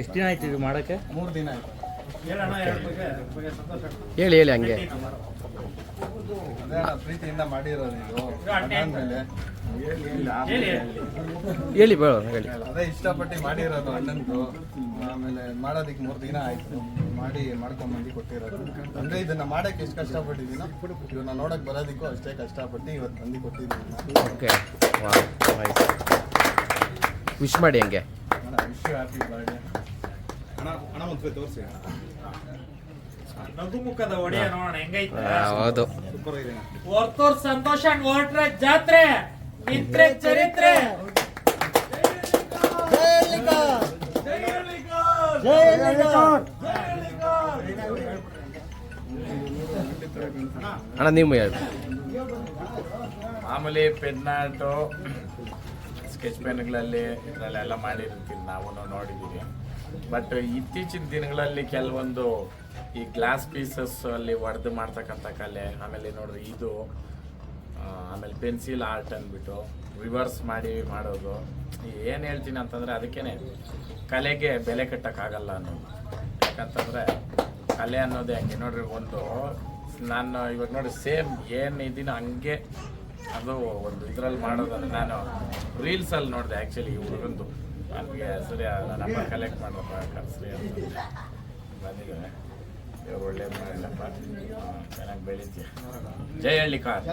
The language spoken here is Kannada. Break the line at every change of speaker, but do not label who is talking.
ಎಷ್ಟು ದಿನ ಆಯ್ತು ಇದು ಮಾಡೋಕ್ಕೆ?
ಮೂರು ದಿನ ಆಯ್ತು.
ಹೇಳಿ ಹೇಳಿ ಹಂಗೆ.
ಅದೇ ಪ್ರೀತಿಯಿಂದ ಮಾಡಿರೋದು
ಹೇಳಿ ಬೇಡ ಹೇಳಿ
ಅದೇ ಇಷ್ಟಪಟ್ಟು ಮಾಡಿರೋದು ಅಣ್ಣಂದು. ಆಮೇಲೆ ಮಾಡೋದಕ್ಕೆ ಮೂರು ದಿನ ಆಯ್ತು. ಮಾಡಿ ಮಾಡ್ಕೊಂಬಂದು ಕೊಟ್ಟಿರೋದು. ಅಂದ್ರೆ ಇದನ್ನ ಮಾಡಕ್ಕೆ ಎಷ್ಟು ಕಷ್ಟಪಟ್ಟಿದ್ದೀನೋ ಇವನ್ನ ನೋಡಕ್ ಬರೋದಕ್ಕೂ ಅಷ್ಟೇ ಕಷ್ಟಪಟ್ಟು ಇವತ್ತು ಬಂದು ಕೊಟ್ಟಿದ್ದೀನಿ
ಓಕೆ ವಿಶ್ ಮಾಡಿ ಹಂಗೆ.
ವಿಶ್ ಹ್ಯಾಪಿ ಬರ್ಡೇ
ನಗು ಮುಖದ ಒಡೆಯ ನೋಡೋಣ ಹೆಂಗೈತೆ?
ಹೌದು.
ಸಂತೋಷ ಜಾತ್ರೆ ನಿಂತ್ರೆ ಚರಿತ್ರೆ.
ಅಣ್ಣ ನೀವು ಹೇಳಿ
ಮಾಮೂಲಿ ಪೆನ್ನಾಟು ಸ್ಕೆಚ್ ಪೆನ್ಗಳಲ್ಲಿ ಇದರಲ್ಲೆಲ್ಲ ಮಾಡಿರ್ತೀವಿ ನಾವು ನೋಡಿದ್ದೀವಿ ಬಟ್ ಇತ್ತೀಚಿನ ದಿನಗಳಲ್ಲಿ ಕೆಲವೊಂದು ಈ ಗ್ಲಾಸ್ ಪೀಸಸ್ ಅಲ್ಲಿ ಒಡೆದು ಮಾಡ್ತಕ್ಕಂಥ ಕಲೆ, ಆಮೇಲೆ ನೋಡಿದ್ರೆ ಇದು ಆಮೇಲೆ ಪೆನ್ಸಿಲ್ ಆರ್ಟ್ ಅಂದ್ಬಿಟ್ಟು ರಿವರ್ಸ್ ಮಾಡಿ ಮಾಡೋದು. ಏನು ಹೇಳ್ತೀನಿ ಅಂತಂದರೆ ಅದಕ್ಕೇನೆ ಕಲೆಗೆ ಬೆಲೆ ಕಟ್ಟೋಕ್ಕಾಗಲ್ಲ ಅನ್ನೋದು. ಯಾಕಂತಂದರೆ ಕಲೆ ಅನ್ನೋದೇ ಹಂಗೆ. ನೋಡ್ರಿ ಒಂದು, ನಾನು ಇವಾಗ ನೋಡಿ ಸೇಮ್ ಏನು ಇದೀನೋ ಹಂಗೆ ಅದು ಒಂದು ಇದ್ರಲ್ಲಿ ಮಾಡೋದನ್ನು ನಾನು ರೀಲ್ಸಲ್ಲಿ ನೋಡಿದೆ ಆ್ಯಕ್ಚುಲಿ ಈ ಹುಡುಗಂದು. ನನಗೆ ಸರಿ ನಮ್ಮ ಕಲೆಕ್ಟ್ ಮಾಡಪ್ಪ ಕರ್ಸ್ರಿ ಅಂತ. ಬಂದಿದ್ದಾರೆ ಒಳ್ಳೆ ಮಾಡಿಲ್ಲಪ್ಪ ಚೆನ್ನಾಗಿ ಬೆಳೀತೀಯ. ಜೈ ಹಳ್ಳಿ ಕಾರ್